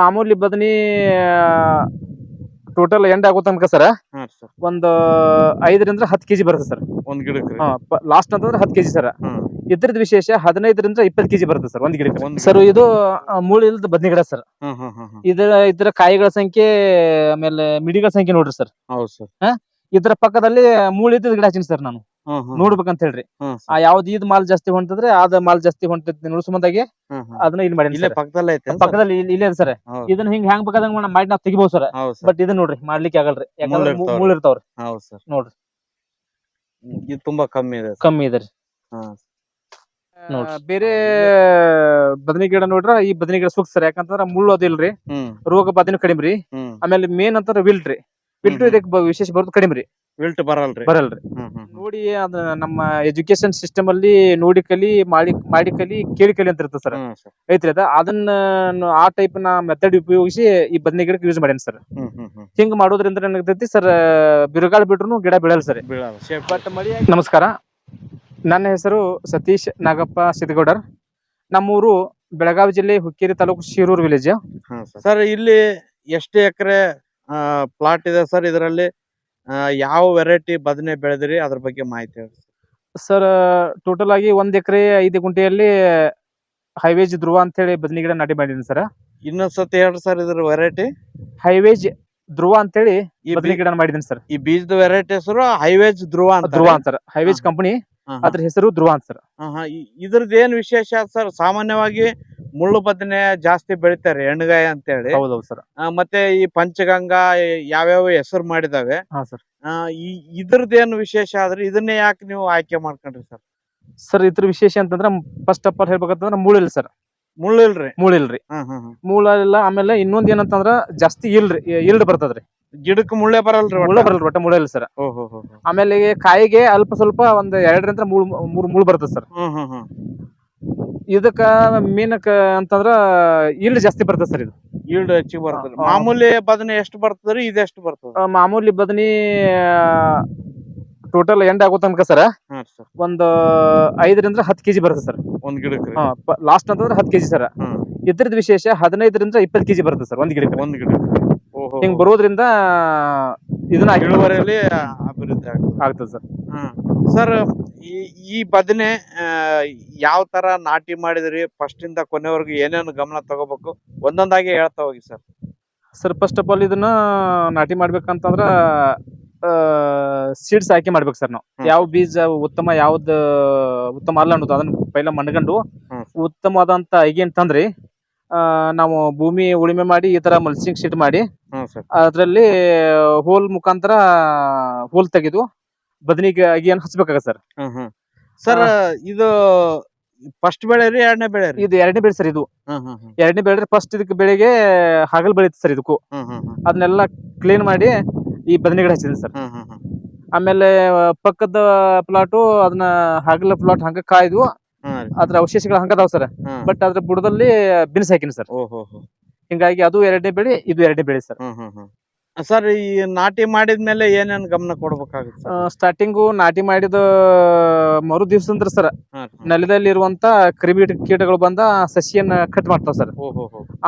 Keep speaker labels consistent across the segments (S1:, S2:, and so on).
S1: ಮಾಮೂಲಿ ಬದನಿ total end ಆಗೋ ತನಕ ಸರ್ ಒಂದು ಐದರಿಂದ ಹತ್ತು ಕೆಜಿ ಬರುತ್ತೆ ಸರ್.
S2: ಒಂದ್ ಗಿಡಕ್ಕೆ
S1: ಲಾಸ್ಟ್ ಅಂತಂದ್ರೆ ಹತ್ತು ಕೆಜಿ ಸರ್. ಇದ್ರದ್ ವಿಶೇಷ ಹದಿನೈದರಿಂದ ಇಪ್ಪತ್ತು ಕೆಜಿ ಬರುತ್ತೆ ಸರ್ ಒಂದ್ ಗಿಡಕ್ಕೆ. ಸರ್ ಇದು ಮೂಳೆ ಇಲ್ಲದ ಬದನಿ ಗಿಡ ಸರ್. ಇದರ ಇದರ ಕಾಯಿಗಳ ಸಂಖ್ಯೆ ಆಮೇಲೆ ಮಿಡಿಗಳ ಸಂಖ್ಯೆ ನೋಡ್ರಿ ಸರ್.
S2: ಹೌದು ಸರ್.
S1: ಇದರ ಪಕ್ಕದಲ್ಲಿ ಮೂಳ ಇದ್ದ ಗಿಡ ಹಚ್ಚಿನಿ ಸರ್ ನಾನು. ನೋಡ್ಬೇಕಂತ ಹೇಳ್ರಿ. ಆ ಯಾವ್ದು ಇದ್ ಮಾಲ್ ಜಾಸ್ತಿ ಹೊಂಟದ್ರೆ ಅದ ಮಾಲ್ ಜಾಸ್ತಿ ಹೊಂಟೈತಿ ನೋಡ್ ಸಂಬಂಧಾಗಿ ಅದನ್ನ ಇಲ್ಲಿ ಮಾಡಿ
S2: ಇಲ್ಲೇ ಪಕ್ಕದಲ್ಲೇ ಐತೆ
S1: ಪಕ್ಕದಲ್ಲಿ ಇಲ್ಲಿ- ಸರ್. ಇದನ್ನ ಹಿಂಗ್ ಹೆಂಗ್ ಬೇಕಾದಂಗ ಮಾಡ್- ಮಾಡಿ ನಾವ್ ತೆಗಿಬಹುದು ಸರ್. ಬಟ್ ಇದನ್ನ ನೋಡ್ರಿ ಮಾಡ್ಲಿಕ್ಕೆ ಆಗಲ್ರಿ. ಯಾಕಂದ್ರೆ ಮೂಳ್
S2: ಇರ್ತಾವ್ರಿ. ಸರ್.
S1: ನೋಡ್ರಿ.
S2: ಇದು ತುಂಬಾ ಕಮ್ಮಿ ಇದೆ
S1: ಕಮ್ಮಿ ಇದೆ ರೀ. ಬೇರೆ ಬದನಿ ಗಿಡ ನೋಡ್ರ ಈ ಬದನಿ ಗಿಡ ಸೂಕ್ತ ಸರ್. ಯಾಕಂತಂದ್ರ ಮುಳ್ಳು ಅದಿಲ್ರಿ ರೋಗ ಬಾಧೆನೂ
S2: ಕಡಿಮ್ರಿ.
S1: ಆಮೇಲೆ ಮೇನ್ ಅಂತಂದ್ರ ವಿಲ್ಟ್ರಿ. ವಿಲ್ಟ್ರಿ. ಇದಕ್ಕೆ ವಿಶೇಷ ಬರೋದು ಕಡಿಮ್ರಿ. ರೀ
S2: ವಿಲ್ಟ್ ಬರಲ್ರಿ.
S1: ಬರಲ್ರಿ. ನೋಡಿ ಅದ ನಮ್ಮ ಎಜುಕೇಶನ್ ಸಿಸ್ಟಮ್ ಅಲ್ಲಿ ನೋಡಿ ಕಲಿ ಮಾಡಿ ಮಾಡಿ ಕಲಿ ಕೇಳಿ ಕಲಿ ಅಂತ ಇರ್ತದೆ ಸರ್. ಐತ್ರಿ ಅದ. ಅದನ್ನ ನ- ಆ ಟೈಪ್ನ ಮೆಥಡ್ ಉಪಯೋಗಿಸಿ ಈ ಬದನೆ ಗಿಡಕ್ಕೆ ಯೂಸ್ ಮಾಡೇನಿ ಸರ್. ಹಿಂಗ್ ಮಾಡೋದ್ರಿಂದ ಏನಾಗ್ತೈತಿ ಸರ್ ಬಿರುಗಾಳ ಬಿಟ್ರು ಗಿಡ ಬೆಳಲ್ಲ ಸರ್.
S2: ಬೀಳಲ್ಲ. ಶೇಪ್
S1: ಬಟ್ ಮಳಿ ನಮಸ್ಕಾರ. ನನ್ನ ಹೆಸರು ಸತೀಶ್ ನಾಗಪ್ಪ ಸಿದ್ಗೌಡರ್ ನಮ್ಮೂರು ಬೆಳಗಾವಿ ಜಿಲ್ಲೆ ಹುಕ್ಕೇರಿ ತಾಲೂಕು ಶಿರೂರು ವಿಲೇಜ್
S2: ಸರ್. ಇಲ್ಲಿ ಎಷ್ಟು ಎಕರೆ ಪ್ಲಾಟ್ ಇದೆ ಸರ್ ಇದರಲ್ಲಿ? ಯಾವ ವೆರೈಟಿ ಬದನೆ ಬೆಳೆದ್ರಿ? ಅದ್ರ ಬಗ್ಗೆ ಮಾಹಿತಿ ಹೇಳಿ.
S1: ಸರ್ ಟೋಟಲ್ ಆಗಿ ಒಂದ್ ಎಕರೆ ಐದು ಗುಂಟೆಯಲ್ಲಿ ಹೈವೇಜ್ ಧ್ರುವ ಅಂತ ಹೇಳಿ ಬದನಿ ಗಿಡ ನಾಟಿ ಮಾಡಿದ್ದೀನಿ ಸರ್
S2: ಇನ್ನೊಂದ್ಸತಿ ಹೇಳ್ರಿ ಸರ್ ಇದ್ರ ವೆರೈಟಿ
S1: ಹೈವೇಜ್ ಧ್ರುವ ಅಂತ ಹೇಳಿ
S2: ಈ
S1: ಬದನಿ
S2: ಬೀ-
S1: ಗಿಡ ಮಾಡಿದ್ದೀನಿ ಸರ್
S2: ಈ ಬೀಜದ ವೆರೈಟಿ ಹೆಸರು ಹೈವೇಜ್ ಧ್ರುವ ಅಂತ
S1: ಧ್ರುವ ಅಂತ ಸರ್ ಹೈವೇಜ್ ಕಂಪನಿ ಅದ್ರ ಹೆಸರು ಧ್ರುವ ಅಂತ ಸರ್
S2: ಇದ್ರದ್ದು ಏನ್ ವಿಶೇಷ ಸರ್ ಸಾಮಾನ್ಯವಾಗಿ ಮುಳ್ಳು ಬದನೆ ಜಾಸ್ತಿ ಬೆಳಿತಾರೆ ಎಣ್ಣಗಾಯಿ ಅಂತ ಹೇಳಿ
S1: ಹೌದೌದು ಸರ್.
S2: ಮತ್ತೆ ಈ ಪಂಚಗಂಗಾ ಯಾವ ಯಾವ್ಯಾವ ಹೆಸರು ಮಾಡಿದಾವೆ?
S1: ಹಾ ಸರ್.
S2: ಆ, ಈ ಇದ್ರದ್ದು ಏನು ವಿಶೇಷ ಆದ್ರೆ ಇದನ್ನೇ ಯಾಕೆ ನೀವು ಆಯ್ಕೆ ಮಾಡ್ಕೊಂಡ್ರಿ ಸರ್?
S1: ಸರ್ ಇದ್ರ ವಿಶೇಷ ಅಂತಂದ್ರೆ ಫಸ್ಟ್ ಆಫ್ ಆಲ್ ಹೇಳ್ಬೇಕಂತಂದ್ರೆ ಮುಳ್ಳಿಲ್ ಸರ್.
S2: ಮುಳ್ಳು ಇಲ್ರಿ?
S1: ಮೂಳಿಲ್ರಿ
S2: ಹ್ಮ್ ಹ್ಮ್ ಹ್ಮ್
S1: ಮೂಳ ಇಲ್ಲ ಆಮೇಲೆ ಇನ್ನೊಂದ್ ಏನಂತಂದ್ರ ಜಾಸ್ತಿ ಇಲ್ರಿ ಇಲ್ಡ್ ಬರ್ತದ್ರಿ.
S2: ಗಿಡಕ್ಕೆ ಮುಳ್ಳೆ ಬರಲ್ರಿ
S1: ಮುಳ್ಳ ಬರಲ್ರಿ ಒಟ್ಟ ಮುಳ್ಳ ಇಲ್ಲ ಸರ್. ಆಮೇಲೆ ಕಾಯಿಗೆ ಅಲ್ಪ ಸ್ವಲ್ಪ ಒಂದ್ ಎರಡರಿಂದ ಮೂರ್ ಮೂರ್ ಮುಳ್ ಬರ್ತದೆ ಸರ್. ಇದಕ್ಕ ಮೀನಕ್ಕ ಅಂತಂದ್ರ ಇಲ್ಡ್ ಜಾಸ್ತಿ ಬರ್ತದೆ ಸರ್ ಇದು.
S2: ಈಲ್ಡ್ ಹೆಚ್ಚಿಗೆ ಬರ್ತದೆ. ಮಾಮೂಲಿ ಬದನೆ ಎಷ್ಟು ಬರ್ತದ್ರಿ ಇದೆಷ್ಟು ಬರ್ತದ?
S1: ಆ, ಮಾಮೂಲಿ ಬದನಿ ಟೋಟಲ್ ಎಂಡ್ ಆಗೋ ತನಕ ಸರ್
S2: ಹಾ ಸರ್.
S1: ಒಂದ್ ಐದರಿಂದ ಹತ್ತು ಕೆಜಿ ಬರುತ್ತೆ ಸರ್.
S2: ಒಂದ್ ಗಿಡಕ್ಕೆ
S1: ಲಾಸ್ಟ್ ಅಂತಂದ್ರೆ ಹತ್ತು ಕೆಜಿ ಸರ್.
S2: ಇದ್ರದ
S1: ಇದ್ರದ್ದು ವಿಶೇಷ ಹದಿನೈದರಿಂದ ಇಪ್ಪತ್ತು ಕೆಜಿ ಬರುತ್ತೆ ಸರ್ ಒಂದ್ ಗಿಡಕ್ಕೆ.
S2: ಒಂದ್ ಗಿಡ ಓಹೋ.
S1: ಹಿಂಗ್ ಬರೋದ್ರಿಂದ ಇದನ್ನ
S2: ಇಳುವರಿಯಲ್ಲಿ ಅಭಿವೃದ್ಧಿ ಆಗ್ತದೆ.
S1: ಆಗ್ತದೆ ಸರ್.
S2: ಸರ್ ಈ ಈ ಬದನೆ ಯಾವ ತರ ನಾಟಿ ಮಾಡಿದ್ರಿ? ಫಸ್ಟ್ ಇಂದ ಕೊನೆವರೆಗೂ ಏನೇನು ಗಮನ ತಗೋಬೇಕು? ಒಂದೊಂದಾಗಿ ಹೇಳ್ತಾ ಹೋಗಿ sir.
S1: Sir first of all ಇದನ್ನ ನಾಟಿ ಮಾಡ್ಬೇಕಂತಂದ್ರ ಸೀಡ್ಸ್ ಆಯ್ಕೆ ಮಾಡ್ಬೇಕು ಸರ್ ನಾವು.
S2: ಹ್ಮ್.
S1: ಯಾವ ಬೀಜ ಉತ್ತಮ ಯಾವ್ದು ಉತ್ತಮ ಅಲ್ಲ ಅನ್ನೋದು ಅದನ್ನ ಪೈಲ ಮಣ್ಗಂಡು
S2: ಹ್ಮ್.
S1: ಉತ್ತಮವಾದಂತ ಐಗೆ ಅಂತಂದ್ರಿ ಆ, ನಾವು ಭೂಮಿ ಉಳುಮೆ ಮಾಡಿ ಈ ತರ ಮಲ್ಚಿಂಗ್ ಶೀಟ್ ಮಾಡಿ
S2: ಹ್ಮ್ ಸರ್.
S1: ಅದ್ರಲ್ಲಿ ಹೋಲ್ ಮುಖಾಂತರ ಹೋಲ್ ತೆಗೆದು ಬದನಿಗೆ ಅಗಿಯನ್ನು ಹಚ್ಬೇಕಾಗತ್ತೆ ಸರ್.
S2: ಹ್ಮ್ ಹ್ಮ್. ಸರ್ ಇದು ಫಸ್ಟ್ ಬೆಳೆ ರೀ ಎರಡನೇ ಬೆಳೆ ರೀ
S1: ಇದು ಎರಡನೇ ಬೆಳೆ ಸರ್ ಇದು.
S2: ಹ್ಮ್ ಹ್ಮ್ ಹ್ಮ್.
S1: ಎರಡನೇ ಬೆಳೆ ಫಸ್ಟ್ ಇದಕ್ಕೆ ಬೆಳೆಗೆ ಹಗಲ್ ಬೆಳೀತು ಸರ್ ಇದಕ್ಕೂ.
S2: ಹ್ಮ್ ಹ್ಮ್ ಹ್ಮ್.
S1: ಅದನ್ನೆಲ್ಲ ಕ್ಲೀನ್ ಮಾಡಿ ಈ ಬದನೆ ಗಿಡ ಹಚ್ಚಿದ್ದೀನಿ ಸರ್.
S2: ಹ್ಮ್ ಹ್ಮ್ ಹ್ಮ್.
S1: ಆಮೇಲೆ ಪಕ್ಕದ ಪ್ಲಾಟು ಅದನ್ನ ಹಗಲ ಪ್ಲಾಟ್ ಹಂಗ ಕಾಯ್ದು. ಅದ್ರ ಅವಶೇಷಗಳು ಹಂಗದಾವ್ ಸರ್. ಬಟ್ ಅದ್ರ ಬುಡದಲ್ಲಿ ಬಿನ್ಸ್ ಹಾಕಿನಿ ಸರ್. ಹಿಂಗಾಗಿ ಅದು ಎರಡನೇ ಬೆಳೆ ಇದು ಎರಡನೇ ಬೆಳೆ ಸರ್.
S2: ಸರ್ ಈ ನಾಟಿ ಮಾಡಿದ್ಮೇಲೆ ಏನೇನು ಗಮನ ಕೊಡ್ಬೇಕಾಗುತ್ತೆ ಸರ್?
S1: ಸ್ಟಾರ್ಟಿಂಗು ನಾಟಿ ಮಾಡಿದ ಮರು ದಿವ್ಸಂದ್ರ ಸರ್
S2: ಹ್ಮ್ ಹ್ಮ್.
S1: ನೆಲದಲ್ಲಿ ಇರುವಂತ ಕ್ರಿಮಿ ಕೀಟಗಳು ಬಂದ ಸಸಿಯನ್ನ ಕಟ್ ಮಾಡ್ತಾವ ಸರ್.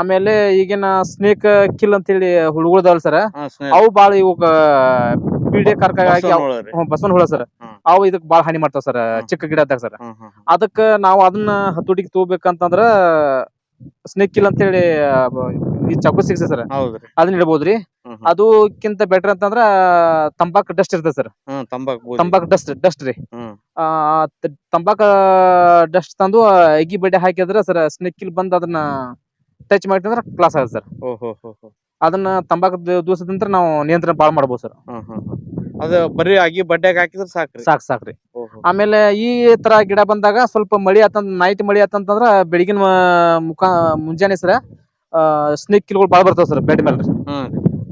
S1: ಆಮೇಲೆ ಈಗಿನ ಸ್ನೇಕ್ ಕಿಲ್ ಅಂತ ಹೇಳಿ ಹುಳುಗಳದಾವಲ್ಲ ಸರ್ ಅವು ಬಾಳ ಇವಾಗ ಪೀಡೆ ಕಾರ್ಕಾಗಿ
S2: ಬಸವನ ಹುಳ
S1: ಸರ್. ಅವು ಇದಕ್ ಬಾಳ ಹಾನಿ ಮಾಡ್ತಾವ ಸರ್ ಚಿಕ್ಕ ಗಿಡ ಅದಾಗ ಸರ್. ಅದಕ್ಕ ನಾವು ಅದನ್ನ ಹತೋಟಿಗೆ ತಗೋಬೇಕಂತಂದ್ರ ಸ್ನೇಕ್ ಕಿಲ್ ಅಂತ ಹೇಳಿ ಈ ಚಾಕು ಸಿಗ್ಸ ಸರ್. ಅದನ್ನ ಇಡಬಹುದ್ರಿ. ಅದಕ್ಕಿಂತ ಬೆಟರ್ ಅಂತಂದ್ರ ತಂಬಾಕ್ ಡಸ್ಟ್ ಇರ್ತದೆ ಸರ್.
S2: ತಂಬಾಕು
S1: ಡಸ್ಟ್ ಡಸ್ಟ್ ರೀ. ತಂಬಾಕ ಡಸ್ಟ್ ತಂದು ಅಗಿ ಬಡ್ಡೆ ಹಾಕಿದ್ರ ಸರ್ ಸ್ನೇಕ್ ಕಿಲ್ ಬಂದ್ ಅದನ್ನ ಟಚ್ ಮಾಡಿದ್ರೆ ಕ್ಲಾಸ್ ಆಗುತ್ತೆ ಸರ್. ಅದನ್ನ ತಂಬಾಕ ದಿವಸದಿಂದ ನಾವು ನಿಯಂತ್ರಣ ಬಾಳ್ ಮಾಡಬಹುದು ಸರ್.
S2: ಅದು ಬರೀ ಆಗಿ ಬಡ್ಡೆಗೆ ಹಾಕಿದ್ರೆ ಸಾಕ್ರಿ.
S1: ಸಾಕ್ ಸಾಕ್ರಿ.
S2: ಓಹೋ.
S1: ಆಮೇಲೆ ಈ ತರ ಗಿಡ ಬಂದಾಗ ಸ್ವಲ್ಪ ಮಳಿ ಆತಂದ್ ನೈಟ್ ಮಳಿ ಆತಂತಂದ್ರ ಬೆಳಗಿನ ಮ- ಮುಖ ಮುಂಜಾನೆ ಸರ ಸ್ನೇಕ್ ಕಿಲ್ಗಳು ಬಾಳ ಬರ್ತಾವ ಸರ್ ಬೆಡ್ ಮೇಲೆ
S2: ಹ್ಮ್.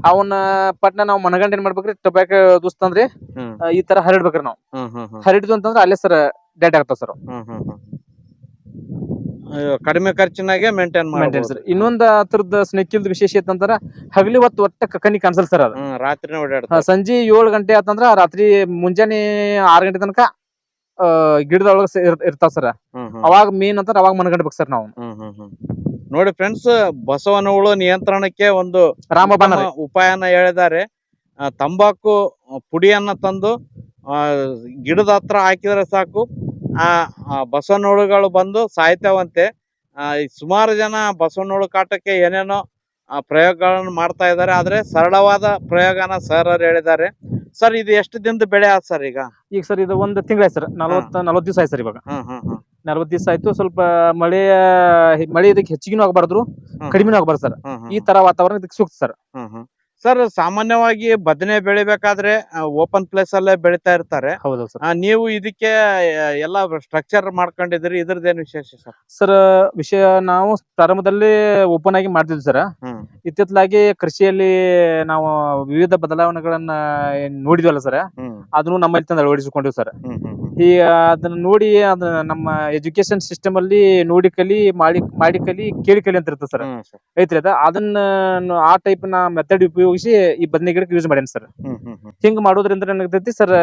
S1: ಅವನ್ನ ಪಟ್ನ ನಾವು ಮನಗಂಡ ಏನ್ ಮಾಡ್ಬೇಕ್ರಿ ಟೊಬ್ಯಾಕೊ ದೂಸ್ತಂದ್ರಿ
S2: ಹ್ಮ್.
S1: ಆ, ಈ ತರ ಹರಡ್ಬೇಕ್ರಿ ನಾವು.
S2: ಹ್ಮ್ ಹ್ಮ್ ಹ್ಮ್.
S1: ಹರಡಿದ್ವು ಅಂತಂದ್ರ ಅಲ್ಲೇ ಸರ್ ಡೆಡ್ ಆಗ್ತಾವ ಸರ್.
S2: ಹ್ಮ್ ಹ್ಮ್ ಹ್ಮ್. ಕಡಿಮೆ ಖರ್ಚಿನಾಗೆ ಮೇಂಟೈನ್
S1: ಮಾಡಿ
S2: ಸರ್.
S1: ಇನ್ನೊಂದ್ ಅದ್ರದ್ದು ಸ್ನೇಕ್ ಕಿಲ್ದ ವಿಶೇಷ ಐತಂದ್ರ ಹಗಲಿ ಹೊತ್ತು ಒಟ್ಟ ಕಕ್ಕನಿ ಕಾಣಿಸಲ್ ಸರ್ ಅದು.
S2: ರಾತ್ರಿನೇ
S1: ಆ,
S2: ಓಡಾಡ್ತಾರೆ
S1: ಸಂಜೆ ಏಳು ಗಂಟೆ ಆತಂದ್ರ ರಾತ್ರಿ ಮುಂಜಾನೆ ಆರ್ ಗಂಟೆ ತನಕ ಗಿಡದೊಳಗ ಇರ್ತಾವ ಸರ್. ಅವಾಗ ಮೀನ್ ಅಂತ ಅವಾಗ ಮನಗಂಡ್ಬೇಕು ಸರ್ ನಾವು.
S2: ಹ್ಮ್ ಹ್ಮ್ ಹ್ಮ್. ನೋಡಿ ಫ್ರೆಂಡ್ಸ್ ಬಸವನ ಹುಳು ನಿಯಂತ್ರಣಕ್ಕೆ ಒಂದು
S1: ರಾಮಬಾಣ
S2: ಉಪಾಯನ ಹೇಳಿದ್ದಾರೆ. ತಂಬಾಕು ಪುಡಿಯನ್ನ ತಂದು ಆ, ಗಿಡದ ಹತ್ರ ಹಾಕಿದ್ರೆ ಸಾಕು. ಆ ಆ ಬಸವನ ಹುಳುಗಳು ಬಂದು ಸಾಯ್ತಾವಂತೆ. ಸುಮಾರು ಜನ ಬಸವನ ಹುಳು ಕಾಟಕ್ಕೆ ಏನೇನೋ ಪ್ರಯೋಗಗಳನ್ನು ಮಾಡ್ತಾ ಇದ್ದಾರೆ. ಆದ್ರೆ ಸರಳವಾದ ಪ್ರಯೋಗನ ಸರ್ ಅವರು ಹೇಳಿದ್ದಾರೆ. ಸರ್ ಇದು ಎಷ್ಟು ದಿನದ ಬೆಳೆ ಆಯ್ತು ಸರ್ ಈಗ?
S1: ಈಗ ಸರ್ ಇದು ಒಂದು ತಿಂಗಳ ಸರ್ ನಲವತ್ತ ನಲವತ್ತು ದಿವಸ ಆಯ್ತು ಸರ್ ಇವಾಗ. ನಲವತ್ತು ದಿವಸ ಆಯ್ತು. ಸ್ವಲ್ಪ ಮಳೆ ಮಳೆ ಇದಕ್ಕೆ ಹೆಚ್ಚಿಗೆನೂ ಆಗಬಾರ್ದು. ಕಡಿಮೆನೂ ಆಗಬಾರ್ದು ಸರ್ ಈ ತರ ವಾತಾವರಣ ಇದಕ್ಕೆ ಸೂಕ್ತ ಸರ್
S2: ಹ್ಮ್ ಹ್ಮ್. ಸರ್ ಸಾಮಾನ್ಯವಾಗಿ ಬದನೆ ಬೆಳಿಬೇಕಾದ್ರೆ ಓಪನ್ ಪ್ಲೇಸ್ ಅಲ್ಲೇ ಬೆಳಿತಾ ಇರ್ತಾರೆ.
S1: ಹೌದು ಸರ್.
S2: ನೀವು ಇದಕ್ಕೆ ಎಲ್ಲಾ ಸ್ಟ್ರಕ್ಚರ್ ಮಾಡ್ಕೊಂಡಿದ್ರಿ ಇದ್ರದ್ದೇನು ವಿಶೇಷ ಸರ್?
S1: ಸರ್ ವಿಷಯ ನಾವು ಪ್ರಾರಂಭದಲ್ಲಿ ಓಪನ್ ಆಗಿ ಮಾಡ್ತಿದ್ವಿ ಸರ್. ಇತ್ತಿತ್ತಲಾಗಿ ಕೃಷಿಯಲ್ಲಿ ನಾವು ವಿವಿಧ ಬದಲಾವಣೆಗಳನ್ನ ನೋಡಿದ್ವಲ್ಲ ಸರ್. ಅದನ್ನು ನಮ್ಮಲ್ಲಿ ತಂದು ಅಳವಡಿಸಿಕೊಂಡಿವಿ ಸರ್. ಈ ಅದನ್ನ ನೋಡಿ ಅದನ್ನ ನಮ್ಮ ಎಜುಕೇಶನ್ ಸಿಸ್ಟಮ್ ಅಲ್ಲಿ ನೋಡಿ ಕಲಿ ಮಾಡಿ ಮಾಡಿ ಕಲಿ ಕೇಳಿ ಕಲಿ ಅಂತ ಇರ್ತದೆ ಸರ್. ಐತ್ರಿ ಅದ. ಅದನ್ನ ನ- ಆ ಟೈಪ್ನ ಮೆಥಡ್ ಉಪಯೋಗಿಸಿ ಈ ಬದನೆ ಗಿಡಕ್ಕೆ ಯೂಸ್ ಮಾಡೇನಿ ಸರ್. ಹಿಂಗ ಮಾಡೋದ್ರಿಂದ ಏನಾಗ್ತೈತಿ ಸರ್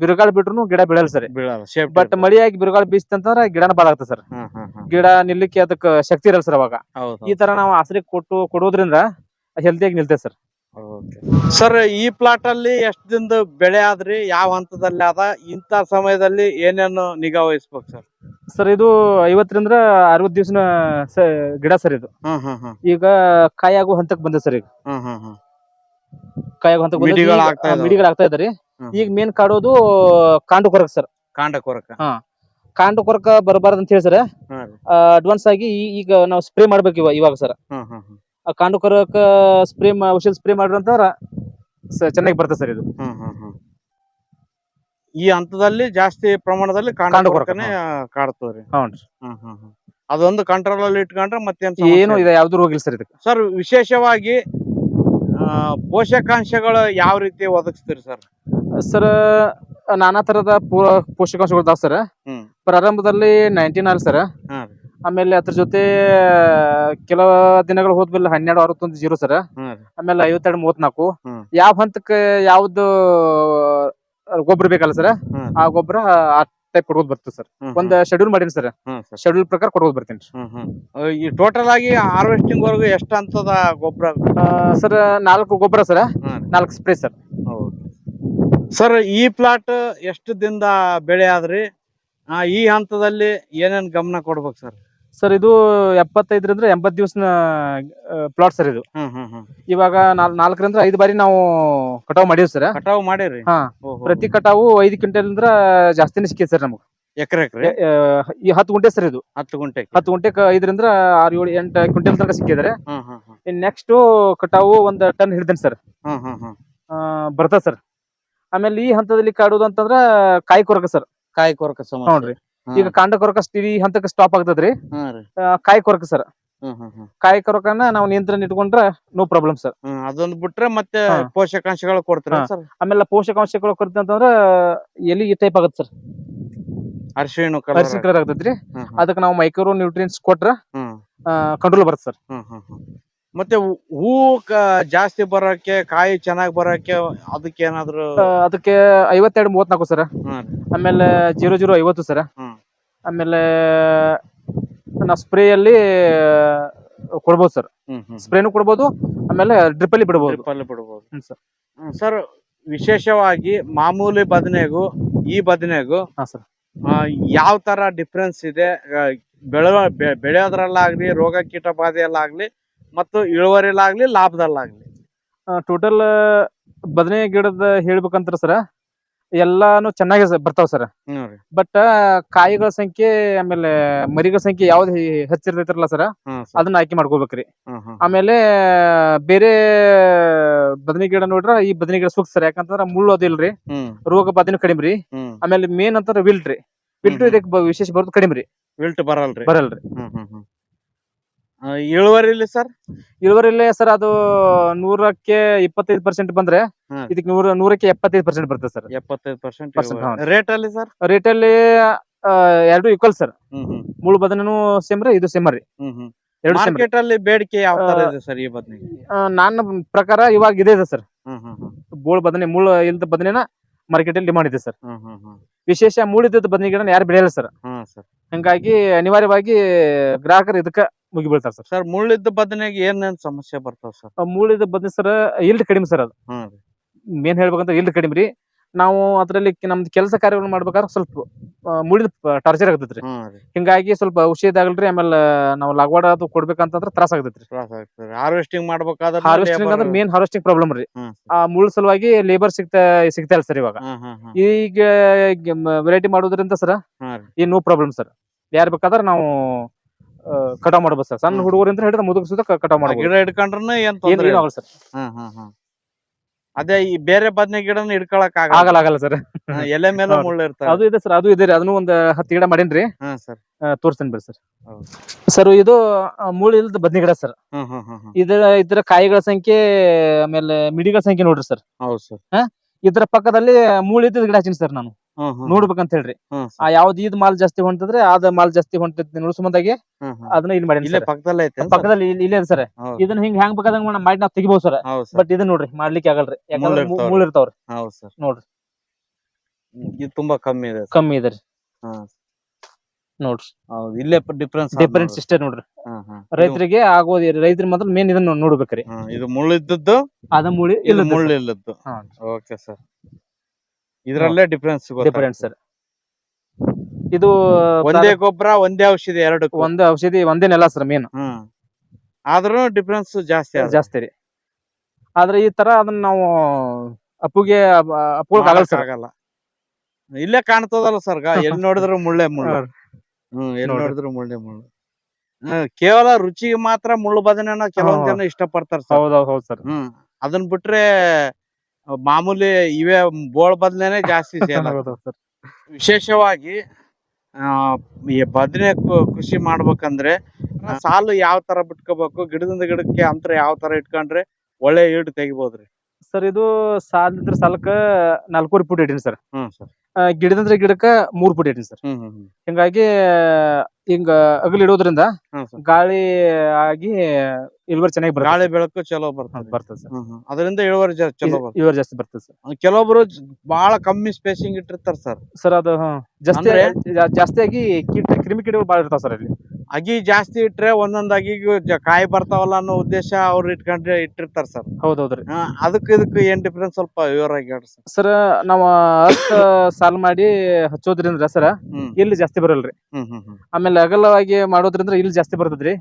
S1: ಬಿರುಗಾಳ ಬಿಟ್ರು ಗಿಡ ಬೀಳಲ್ಲ ಸರ್.
S2: ಬೀಳಲ್ಲ ಶೇಪ್
S1: ಬಟ್ ಮಳಿಯಾಗಿ ಬಿರುಗಾಳ ಬೀಸ್ತಂತಂದ್ರ ಗಿಡನ ಬಾಳ ಆಗ್ತದೆ ಸರ್. ಗಿಡ ನಿಲ್ಲಕ್ಕೆ ಅದಕ್ಕ ಶಕ್ತಿ ಇರಲ್ಲ ಸರ್ ಅವಾಗ.
S2: ಹೌದು
S1: ಈ ತರ ನಾವು ಆಸರೆ ಕೊಟ್ಟು ಕೊಡೋದ್ರಿಂದ ಹೆಲ್ತಿಯಾಗಿ ನಿಲ್ತೇವೆ ಸರ್.
S2: ಸರ್ ಈ ಪ್ಲಾಟ್ ಅಲ್ಲಿ ಎಷ್ಟು ದಿನದ ಬೆಳೆ ಆದ್ರಿ? ಯಾವ ಹಂತದಲ್ಲಿ ಅದ? ಇಂತ ಸಮಯದಲ್ಲಿ ಏನೇನು ನಿಗಾ ವಹಿಸ್ಬೇಕು ಸರ್?
S1: ಸರ್ ಇದು ಐವತ್ತರಿಂದ ಅರವತ್ ದಿವ್ಸನ ಸ- ಗಿಡ ಸರ್ ಇದು.
S2: ಹ್ಮ್ ಹ್ಮ್ ಹ್ಮ್.
S1: ಈಗ ಕಾಯಾಗುವ ಹಂತಕ್ ಬಂದ ಸರ್ ಈಗ.
S2: ಹ್ಮ್ ಹ್ಮ್ ಹ್ಮ್.
S1: ಕಾಯಾಗೋ ಹಂತಕ್ ಬಂದೈತಿ.
S2: ಮಿಡಿಗಳು
S1: ಈಗ-
S2: ಆಗ್ತಾ
S1: ಆ,
S2: ಇದಾವೆ.
S1: ಮಿಡಿಗಳು ಆಗ್ತಾ ಇದಾರೆ.
S2: ಹ್ಮ್.
S1: ಈಗ ಮೇನ್ ಕಾಡೋದು ಕಾಂಡ ಕೊರಕ ಸರ್.
S2: ಕಾಂಡ ಕೊರಕ.
S1: ಕಾಂಡ ಕೊರಕ ಬರಬಾರ್ದು ಅಂತ ಹೇಳಿ ಸರ್.
S2: ಹ್ಮ್. ರೀ.
S1: ಅಡ್ವಾನ್ಸ್ ಆಗಿ ಈ- ಈಗ ನಾವು ಸ್ಪ್ರೇ ಮಾಡ್ಬೇಕು ಇವಾಗ ಇವಾಗ ಸರ್.
S2: ಹ್ಮ್ ಹ್ಮ್ ಹ್ಮ್.
S1: ಆ ಕಾಂಡು ಕೊರಕ ಸ್ಪ್ರೇ ಔಷಧ ಸ್ಪ್ರೇ ಸ- ಚೆನ್ನಾಗಿ ಬರ್ತದೆ ಸರ್ ಇದು.
S2: ಹ್ಮ್ ಹ್ಮ್ ಹ್ಮ್. ಈ ಹಂತದಲ್ಲಿ ಜಾಸ್ತಿ ಪ್ರಮಾಣದಲ್ಲಿ ಕಾಂಡ
S1: ಕಾಂಡ ಕೊರಕ,
S2: ಕೊರಕನೇ ಕಾಡ್ತವ್ರಿ
S1: ಹೌನ್ರಿ
S2: ಹ್ಮ್ ಹ್ಮ್ ಹ್ಮ್. ಅದೊಂದು ಕಂಟ್ರೋಲ್ ಅಲ್ಲಿ ಇಟ್ಕೊಂಡ್ರೆ ಮತ್ತೆ
S1: ಏನು ಇದೆ ಯಾವ್ದು ರೋಗ ಇಲ್ಲ ಸರ್ ಇದಕ್ಕೆ.
S2: ಸರ್ ವಿಶೇಷವಾಗಿ ಆ, ಪೋಷಕಾಂಶಗಳು ಯಾವ ರೀತಿ ಒದಗಿಸ್ತೀರಿ ಸರ್?
S1: ಸರ್ ನಾನಾ ತರದ ಪೋ- ಪೋಷಕಾಂಶಗಳು ಇದಾವ ಸರ್.
S2: ಹ್ಮ್.
S1: ಪ್ರಾರಂಭದಲ್ಲಿ ನೈನ್ಟೀನ್ ಆಲ್ ಸರ್.
S2: ಹಾ.
S1: ಆಮೇಲೆ ಅದ್ರ ಜೊತೆ ಕೆಲವು ದಿನಗಳು ಹೋದ್ಮೇಲೆ ಹನ್ನೆರಡು ಅರವತ್ತೊಂದು ಜೀರೋ ಸರ್. ಆಮೇಲೆ ಐವತ್ತೆರಡು ಮೂವತ್ನಾಲ್ಕು. ಯಾವ ಹಂತಕ್ಕೆ ಯಾವ್ದು ಗೊಬ್ಬರ ಬೇಕಲ್ಲ ಸರ್? ಆ ಗೊಬ್ಬರ ಆ ಟೈಪ್ ಕೊಡೋದು ಬರ್ತದೆ ಸರ್. ಒಂದ್ ಶೆಡ್ಯೂಲ್ ಮಾಡೀನಿ ಸರ್. ಶೆಡ್ಯೂಲ್ ಪ್ರಕಾರ ಕೊಡೋದು ಬರ್ತೀನಿ
S2: ಈ ಟೋಟಲ್ ಆಗಿ ಹಾರ್ವೆಸ್ಟಿಂಗ್ ವರ್ಗು ಎಷ್ಟು ಹಂತದ ಗೊಬ್ಬರ?
S1: ಸರ್ ನಾಲ್ಕು ಗೊಬ್ಬರ ಸರ್. ನಾಲ್ಕು ಸ್ಪ್ರೇ ಸರ್.
S2: ಸರ್ ಈ ಪ್ಲಾಟ್ ಎಷ್ಟು ದಿನದ ಬೆಳೆ ಆದ್ರಿ? ಈ ಹಂತದಲ್ಲಿ ಏನೇನ್ ಗಮನ ಕೊಡ್ಬೇಕು ಸರ್?
S1: ಸರ್ ಇದು ಎಪ್ಪತ್ತೈದರಿಂದ ಎಂಬತ್ ದಿವಸನ ಪ್ಲಾಟ್ ಸರ್ ಇದು. ಇವಾಗ ನಾಲ್ ನಾಲ್ಕರಿಂದ ಐದು ಬಾರಿ ನಾವು ಕಟಾವ್ ಮಾಡೀವಿ ಸರ್.
S2: ಕಟಾವ್ ಮಾಡಿರಿ?
S1: ಹಾ. ಪ್ರತಿ ಕಟಾವು ಐದು ಕ್ವಿಂಟಲ್ ಅಂದ್ರ ಜಾಸ್ತಿನೇ ಸಿಕ್ಕಿದೆ ಸರ್ ನಮಗೆ.
S2: ಎಕರೆ ಎಕರೆ?
S1: ಈ ಹತ್ತು ಗುಂಟೆ ಸರ್ ಇದು.
S2: ಹತ್ತು ಗುಂಟೆ
S1: ಹತ್ತು ಗುಂಟೆ ಐದರಿಂದ ಆರು ಏಳು ಎಂಟು ಕ್ವಿಂಟಲ್ ತನಕ ಸಿಕ್ಕಿದ್ದಾರೆ. ಇನ್ ನೆಕ್ಸ್ಟ್ ಕಟಾವು ಒಂದ್ ಟನ್ ಹಿಡ್ದೇನೆ ಸರ್. ಬರ್ತದ ಸರ್. ಆಮೇಲೆ ಈ ಹಂತದಲ್ಲಿ ಕಾಡೋದು ಅಂತಂದ್ರ ಕಾಯಿ ಕೊರಕ ಸರ್.
S2: ಕಾಯಿ ಕೊರಕ
S1: ನೋಡ್ರಿ ಈಗ ಕಾಂಡ ಕೊರಕ ಸ್ಟಿವಿ ಹಂತಕ್ಕೆ ಸ್ಟಾಪ್ ಆಗ್ತದ್ರಿ. ಕಾಯಿ ಕೊರಕ ಸರ್. ಕಾಯಿ ಕೊರಕನ ನಾವು ನಿಯಂತ್ರಣ ಇಟ್ಕೊಂಡ್ರೆ ನೋ ಪ್ರಾಬ್ಲಮ್ ಸರ್.
S2: ಅದೊಂದು ಬಿಟ್ರೆ ಮತ್ತೆ. ಪೋಷಕಾಂಶಗಳು ಕೊಡ್ತಾರ ಸರ್?
S1: ಆಮೇಲೆ ಪೋಷಕಾಂಶಗಳು ಕೊಡ್ತೀನಿ ಅಂತಂದ್ರೆ ಎಲ್ಲಿ ಈ ಟೈಪ್ ಆಗತ್ತೆ ಸರ್.
S2: ಅರಿಶಿಣ
S1: ಅರಿಶಿನ ಕಲರ್ ಆಗ್ತೈತ್ರಿ. ಅದಕ್ಕೆ ನಾವು ಮೈಕ್ರೋ ನ್ಯೂಟ್ರಿಯನ್ಸ್ ಕೊಟ್ರ ಕಂಟ್ರೋಲ್ ಬರುತ್ತೆ ಸರ್.
S2: ಮತ್ತೆ ಹೂ- ಜಾಸ್ತಿ ಬರೋಕೆ ಕಾಯಿ ಚೆನ್ನಾಗಿ ಬರೋಕೆ ಅದಕ್ಕೆ ಏನಾದ್ರು
S1: ಅದಕ್ಕೆ ಐವತ್ತೆರಡು ಮೂವತ್ನಾಲ್ಕು ಸರ್. ಆಮೇಲೆ ಜೀರೋ ಜೀರೋ ಐವತ್ತು ಸರ್. ಆಮೇಲೆ ನಾವು ಸ್ಪ್ರೇಯಲ್ಲಿ ಕೊಡ್ಬೋದು ಸರ್. ಸ್ಪ್ರೇನು ಕೊಡ್ಬೋದು ಆಮೇಲೆ ಡ್ರಿಪ್ ಅಲ್ಲಿ ಬಿಡ್ಬೋದು.
S2: ಡ್ರಿಪ್ ಅಲ್ಲಿ ಬಿಡ್ಬೋದು.
S1: ಹ್ಮ್ ಸರ್.
S2: ಸರ್ ವಿಶೇಷವಾಗಿ ಮಾಮೂಲಿ ಬದನೆಗೂ ಈ ಬದನೆಗೂ
S1: ಹಾ ಸರ್.
S2: ಯಾವ ತರ ಡಿಫ್ರೆನ್ಸ್ ಇದೆ? ಆ, ಬೆಳೆ ಬೆ- ಬೆಳೆಯೋದ್ರಲ್ಲಾಗ್ಲಿ ರೋಗ ಕೀಟ ಬಾಧೆಯಲ್ಲಾಗ್ಲಿ ಮತ್ತು ಇಳುವರಿಲಾಗ್ಲಿ ಲಾಭದಲ್ಲಾಗ್ಲಿ.
S1: ಟೋಟಲ್ ಬದನೆ ಗಿಡದ ಹೇಳ್ಬೇಕಂತ ಸರ್ ಎಲ್ಲಾನು ಚೆನ್ನಾಗಿ ಬರ್ತಾವ ಸರ್. ಬಟ್ ಕಾಯಿಗಳ ಸಂಖ್ಯೆ ಆಮೇಲೆ ಮರಿಗಳ ಸಂಖ್ಯೆ ಯಾವ್ದು ಹೆಚ್ಚಿರ್ತೈತಿರಲ್ಲ ಸರ್. ಅದನ್ನ ಆಯ್ಕೆ ಮಾಡ್ಕೋಬೇಕ್ರಿ. ಆಮೇಲೆ ಬೇರೆ ಬದನಿ ಗಿಡ ನೋಡ್ರ ಈ ಬದನಿ ಗಿಡ ಸೂಕ್ತ ಸರ್. ಯಾಕಂತಂದ್ರ ಮುಳ್ಳು
S2: ಅದಿಲ್ರಿ
S1: ರೋಗ ಬಾಧೆನು
S2: ಕಡಿಮ್ರಿ
S1: ಆಮೇಲೆ ಮೇನ್ ಅಂತಾರ ವಿಲ್ಟ್ರಿ ವಿಲ್ಟ್
S2: ಇದಕ್
S1: ಇದಕ್ಕೆ ವಿಶೇಷ ಬರೋದು ಕಡಿಮ್ರಿ
S2: ವಿಲ್ಟ್ ಬರಲ್ರಿ
S1: ಬರಲ್ರಿ
S2: ಇಳುವರಿ ಇಳುವರಿಲಿ ಸರ್?
S1: ಇಳುವರಿ ಸರ್ ಅದು ನೂರಕ್ಕೆ ಇಪ್ಪತ್ತೈದು ಪರ್ಸೆಂಟ್ ಬಂದ್ರೆ. ಇದಕ್ಕೆ ನೂರ ನೂರಕ್ಕೆ ಎಪ್ಪತ್ತೈದು ಪರ್ಸೆಂಟ್ ಬರ್ತದೆ ಸರ್.
S2: ಎಪ್ಪತ್ತೈದು ಪರ್ಸೆಂಟ್ ರೇಟ್ ಅಲ್ಲಿ ಸರ್
S1: ರೇಟಲ್ಲಿ ಎರಡು ಈಕ್ವಲ್ ಸರ್ ಮುಳು ಬದನೂ ಸೇಮ್ ರೀ ಇದು ಸೇಮ್ ರೀ. ಎರಡು
S2: ಮಾರ್ಕೆಟ್ ಅಲ್ಲಿ ಬೇಡಿಕೆ ಯಾವ ತರ ಇದೆ ಸರ್ ಈ ಬದನೆ
S1: ನನ್ನ ಪ್ರಕಾರ ಇವಾಗ ಇದೆ ಇದೆ ಸರ್ ಬೋಳ್ ಬದನೆ ಮುಳ್ಳು ಇಲ್ದ ಬದನೆನ ಮಾರ್ಕೆಟಲ್ಲಿ ಡಿಮಾಂಡ್ ಇದೆ ಸರ್ ವಿಶೇಷ ಮೂಳಿದ ಬದನೆ ಗಿಡ ಯಾರು ಬೆಳೆಯಲ್ಲ ಸರ್ ಹಂಗಾಗಿ ಅನಿವಾರ್ಯವಾಗಿ ಗ್ರಾಹಕರು ಇದಕ್ಕ ಮುಗಿ ಬೀಳ್ತಾರೆ ಸರ್
S2: ಸರ್ ಮುಳ್ಳಿದ್ದ ಬದನೆಗೆ ಏನೇನ್ ಸಮಸ್ಯೆ ಬರ್ತಾವ ಸರ್
S1: ಮೂಳಿದ ಬದನೆ ಸರ್ ಇಲ್ಡ್ ಕಡಿಮೆ ಸರ್ ಅದು. ಮೇನ್ ಹೇಳ್ಬೇಕಂತ ಇಲ್ಲಿ ಕಡಿಮೆ ರೀ. ನಾವು ಅದರಲ್ಲಿ ನಮ್ದು ಕೆಲಸ ಕಾರ್ಯಗಳು ಮಾಡ್ಬೇಕಾದ್ರೆ ಸ್ವಲ್ಪ ಮುಳಿದ್ ಟಾರ್ಚರ್ ಆಗ್ತೈತ್ರಿ.
S2: ರೀ.
S1: ಹಿಂಗಾಗಿ ಸ್ವಲ್ಪ ಔಷಧಿ ಆಗಲ್ರಿ ಆಮೇಲೆ ನಾವು ಲಾಗವಾಡ ಅದು ಕೊಡ್ಬೇಕಂತಂದ್ರೆ ತ್ರಾಸ ಆಗ್ತೈತ್ರಿ.
S2: ಆಗ್ತದೆ ಹಾರ್ವೆಸ್ಟಿಂಗ್ ಮಾಡ್ಬೇಕಾದ್ರೆ
S1: ಹಾರ್ವೆಸ್ಟಿಂಗ್ ಅಂದ್ರೆ ಮೇನ್ ಹಾರ್ವೆಸ್ಟಿಂಗ್ ಪ್ರಾಬ್ಲಮ್ ರೀ. ಆ ಮುಳ್ಳು ಸಲುವಾಗಿ ಲೇಬರ್ ಸಿಗ್ತಾ ಸಿಗ್ತಾ ಇಲ್ಲ ಸರ್ ಇವಾಗ. ಈಗ ವೆರೈಟಿ ಮಾಡೋದ್ರಿಂದ ಸರ್ ಈ ನೋ ಪ್ರಾಬ್ಲಮ್ ಸರ್. ಯಾರು ಬೇಕಾದ್ರೆ ನಾವು ಕಟಾವ್ ಮಾಡ್ಬೋದು ಸರ್. ಸಣ್ಣ. ಹುಡುಗರಿಂದ ಹಿಡಿದ್ರೆ ಮುದುಕ ಸುತ್ತ ಕಟಾವ್ ಮಾಡ್ಬೋದು.
S2: ಗಿಡ ಹಿಡ್ಕೊಂಡ್ರೆ ಏನ್
S1: ಏನ್ ಏನು ಆಗಲ್ಲ ಸರ್.
S2: ಹ್ಮ್ ಹ್ಮ್ ಹ್ಮ್. ಅದೇ ಈ ಬೇರೆ ಬದನೆ ಗಿಡನ ಹಿಡ್ಕೊಳಕ್ ಆಗಲ್ಲ.
S1: ಆಗಲ್ಲ ಆಗಲ್ಲ ಸರ್.
S2: ಹಾ, ಎಲೆ ಮೇಲೆ
S1: ಹೌದು.
S2: ಮುಳ್ಳು ಇರ್ತಾವ.
S1: ಅದು ಇದೆ ಸರ್ ಅದು ಇದೆ ರೀ. ಅದನ್ನು ಒಂದ್ ಹತ್ತು ಗಿಡ ಮಾಡೇನ್ರಿ.
S2: ಹಾ ಸರ್.
S1: ತೋರಿಸ್ತೇನೆ ಬಿಡಿ ಸರ್.
S2: ಹೌದು.
S1: ಸರ್ ಇದು ಮುಳ್ಳು ಇಲ್ಲದ ಬದ್ನಿ ಗಿಡ ಸರ್.
S2: ಹ್ಮ್ ಹ್ಮ್ ಹ್ಮ್ ಹ್ಮ್
S1: ಇದರ ಇದರ ಕಾಯಿಗಳ ಸಂಖ್ಯೆ ಆಮೇಲೆ ಮಿಡಿಗಳ ಸಂಖ್ಯೆ ನೋಡ್ರಿ ಸರ್.
S2: ಹೌದು ಸರ್.
S1: ಇದರ ಪಕ್ಕದಲ್ಲಿ ಮೂಳು ಇದ್ದ ಗಿಡ ಹಚ್ಚಿನಿ ಸರ್ ನಾನು. ನೋಡ್ಬೇಕಂತ ಹೇಳ್ರಿ. ಆ ಯಾವ್ದು ಇದ್ ಮಾಲ್ ಜಾಸ್ತಿ ಹೊಂಟದ್ರೆ ಅದ ಮಾಲ್ ಜಾಸ್ತಿ ಹೊಂಟೈತಿ ನೋಡ್ ಸಂಬಂಧಾಗಿ
S2: ಹ್ಮ್ ಹ್ಮ್.
S1: ಅದನ್ನ ಇಲ್ಲಿ ಮಾಡಿ
S2: ಪಕ್ಕದಲ್ಲೇ
S1: ಪಕ್ಕದಲ್ಲಿ ಇಲ್ಲಿ- ಸರ್. ಇದನ್ನ ಹಿಂಗ್ ಹೆಂಗ್ ಬೇಕಾದಂಗ ಮಾಡ್- ನಾವ್ ತೆಗಿಬಹುದು ಸರ್. ಬಟ್ ಇದನ್ನ ನೋಡ್ರಿ ಮಾಡ್ಲಿಕ್ಕೆ ಆಗಲ್ರಿ. ಯಾಕಂದ್ರೆ
S2: ಮುಳ್ಳು.
S1: ಮೂಳ್ ಇರ್ತಾವ್ರಿ. ನೋಡ್ರಿ.
S2: ಇದು ತುಂಬಾ ಕಮ್ಮಿ ಇದೆ
S1: ಕಮ್ಮಿ ಇದೆ ರೀ. ನೋಡ್ರಿ.
S2: ಇಲ್ಲೇ ಡಿಫ್ರೆನ್ಸ್
S1: ಡಿಫರೆನ್ಸ್ ಇಷ್ಟೇ ನೋಡ್ರಿ. ರೈತರಿಗೆ ಆಗೋದು ರೈತರ ಮಾತ್ರ ಮೇನ್ ಇದನ್ನ ನೋಡ್ಬೇಕ್ರಿ.
S2: ಇದು ಇದು ಮುಳ್ಳಿದ್ದದ್ದು
S1: ಅದ
S2: ಮುಳ್ಳಿ
S1: ಇಲ್ಲ
S2: ಮುಳ್ಳು ಇಲ್ಲದ್ದು. Okay sir. ಇದ್ರಲ್ಲೇ ಡಿಫ್ರೆನ್ಸ್
S1: ಡಿಫರೆನ್ಸ್ ಸರ್. ಇದು
S2: ಒಂದೇ ಗೊಬ್ಬರ ಒಂದೇ ಔಷಧಿ ಎರಡು
S1: ಒಂದು ಔಷಧಿ ಒಂದೇ ನೆಲ ಸರ್ ಮೇನ್
S2: ಆದ್ರೂ ಡಿಫ್ರೆನ್ಸ್ ಜಾಸ್ತಿ
S1: ಜಾಸ್ತಿ ರೀ. ಆದ್ರೆ ಈ ತರ ಅದನ್ನ ನಾವು ಅಪ್ಪುಗೆ ಅಪ್ಪುಗ್ ಆಗಲ್ಲ ಸರ್.
S2: ಆಗಲ್ಲ ಇಲ್ಲೇ ಕಾಣ್ತದಲ್ಲ ಸರ್ ಎಲ್ಲಿ ನೋಡಿದ್ರು ಮುಳ್ಳೆ ಮುಳ್ಳು. ಹ್ಮ್ ಎಲ್ಲಿ ನೋಡಿದ್ರು ಮುಳ್ಳೆ ಮುಳ್ಳು. ಕೇವಲ ರುಚಿಗೆ ಮಾತ್ರ ಮುಳ್ಳು ಬದನೆನ ಕೆಲವೊಂದ್. ಜನ
S1: ಹೌದ್ ಹೌದ್ ಹೌದ್ ಸರ್.
S2: ಹ್ಮ್ ಅದನ್ ಬಿಟ್ರೆ ಮಾಮೂಲಿ ಇವೇ ಬೋಳ್ ಬದ್ಲೇನೆ ಜಾಸ್ತಿ ಸೇಲ್ ವಿಶೇಷವಾಗಿ ಆ ಈ ಬದನೆ ಕೃಷಿ ಮಾಡ್ಬೇಕಂದ್ರೆ ಸಾಲು ಯಾವ ತರ ಬಿಟ್ಕೋಬೇಕು ಗಿಡದಿಂದ ಗಿಡಕ್ಕೆ ಅಂತರ ಯಾವ ತರ ಇಟ್ಕೊಂಡ್ರೆ ಒಳ್ಳೆ ಈಡ್ ತೆಗಿಬೋದ್ರಿ.
S1: ಸರ್ ಇದು ಸಾಲ್ ಇದ್ರ ಸಾಲಕ್ಕ ನಾಲ್ಕೂವರೆ ಫುಟ್ ಇಟ್ಟಿನಿ ಸರ್.
S2: ಹ್ಮ್ ಸರ್.
S1: ಗಿಡದಿಂದ ಗಿಡಕ್ಕ ಮೂರ್ ಫುಟ್ ಇಟ್ಟಿನಿ ಸರ್.
S2: ಹ್ಮ್ ಹ್ಮ್ ಹ್ಮ್.
S1: ಹಿಂಗಾಗಿ ಹಿಂಗ ಅಗಲ್ ಇಡೋದ್ರಿಂದ
S2: ಹ್ಮ್ ಸರ್.
S1: ಗಾಳಿ ಆಗಿ ಇಳುವರಿ ಚೆನ್ನಾಗಿ
S2: ಗಾಳಿ ಬೆಳಕು ಚಲೋ ಬರ್ತದೆ.
S1: ಬರ್ತದೆ ಸರ್.
S2: ಹ್ಮ್ ಹ್ಮ್. ಅದರಿಂದ ಇಳುವರಿ ಜಾ- ಚಲೋ ಬರ್ತದೆ.
S1: ಇಳುವರಿ ಜಾಸ್ತಿ ಬರ್ತದೆ ಸರ್.
S2: ಕೆಲವೊಬ್ರು ಜ- ಬಹಳ ಕಮ್ಮಿ ಸ್ಪೇಸಿಂಗ್ ಇಟ್ಟಿರ್ತಾರ ಸರ್.
S1: ಸರ್ ಅದು ಹ್ಮ್, ಜಾಸ್ತಿ
S2: ಆಗಿ
S1: ಜಾ- ಜಾಸ್ತಿಯಾಗಿ ಕೀಟ ಕ್ರಿಮಿ ಕೀಟಗಳು ಬಾಳ ಇರ್ತಾವ ಸರ್ ಅಲ್ಲಿ.
S2: ಅಗಿ ಜಾಸ್ತಿ ಇಟ್ರೆ ಒಂದೊಂದ್ ಅಗಿಗೂ ಕಾಯಿ ಬರ್ತಾವಲ್ಲ ಅನ್ನೋ ಉದ್ದೇಶ ಅವ್ರು ಇಟ್ಕೊಂಡ್ರೆ ಇಟ್ಟಿರ್ತಾರ ಸರ್.
S1: ಹೌದೌದ್ರಿ.
S2: ಅದಕ್ಕೆ ಇದಕ್ಕೆ ಏನ್ ಡಿಫ್ರೆನ್ಸ್ ಸ್ವಲ್ಪ ವಿವರವಾಗಿ ಹೇಳ್ರಿ ಸರ್.
S1: ಸರ್ ನಾವು ಸಾಲ್ ಮಾಡಿ ಹಚ್ಚೋದ್ರಿಂದ ಸರ್ ಇಲ್ಲಿ ಜಾಸ್ತಿ ಬರಲ್ರಿ. ಆಮೇಲೆ ಅಗಲವಾಗಿ ಮಾಡೋದ್ರಿಂದ ಇಲ್ಲಿ ಜಾಸ್ತಿ ಬರ್ತದ್ರಿ.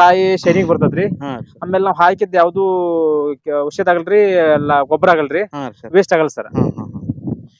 S1: ಕಾಯಿ ಶೈನಿಂಗ್ ಬರ್ತದ್ರಿ. ಆಮೇಲೆ ನಾವ್ ಹಾಕಿದ್ ಯಾವ್ದು ಔಷಧ ಆಗಲ್ರಿ ಎಲ್ಲ ಗೊಬ್ಬರ ಆಗಲ್ರಿ ವೇಸ್ಟ್ ಆಗಲ್ಲ ಸರ್.